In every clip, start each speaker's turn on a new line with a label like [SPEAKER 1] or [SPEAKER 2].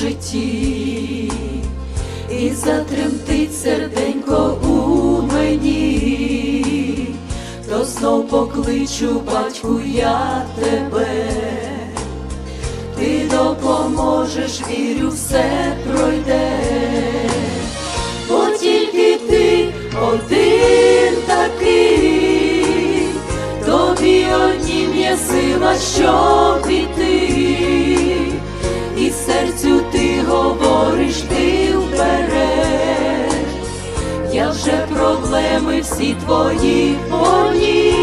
[SPEAKER 1] житті, і затремтить серденько у мені, то знов покличу, батьку, я тебе, ти допоможеш, вірю, все пройде, всі твої поніс,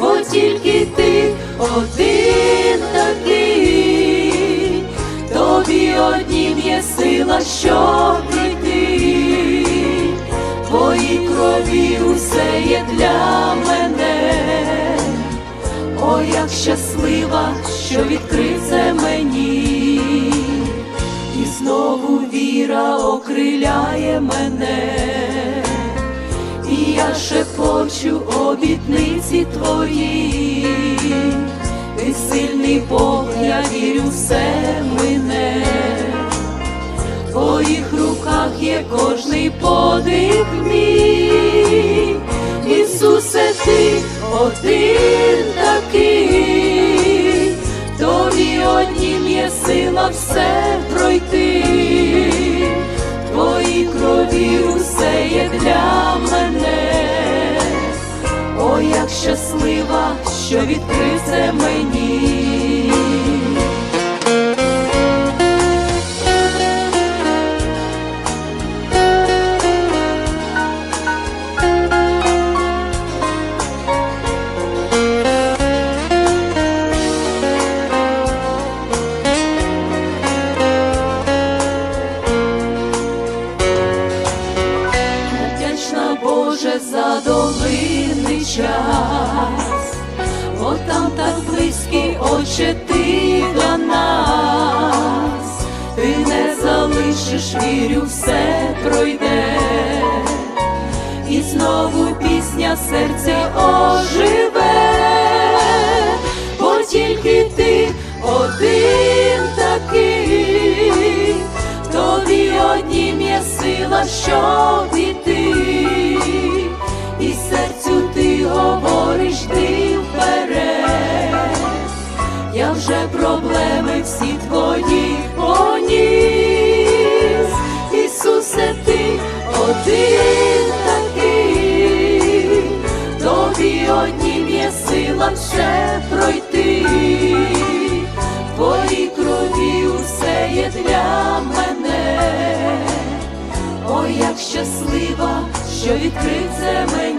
[SPEAKER 1] бо тільки ти один такий, тобі однім є сила, щоб іти, твої крові усе є для мене. О, як щаслива, що відкрив це мені, і знову віра окриляє мене, шепочу обітниці твої, ти сильний Бог, я вірю, все мине, в твоїх руках є кожний подих мій, Ісусе, ти один такий, тобі однім є сила все пройти, в твоїй крові усе щаслива, що відкрився мені. Боже за долинний час, бо там так близький Отче ти для нас, ти не залишиш, вірю, все пройде, і знову пісня серця оживе, бо тільки ти один такий, тобі однім є сила, щоб іти, тільки є сила все пройти, в твоїй крові усе є для мене, Ой, як щаслива, що відкрив це мені.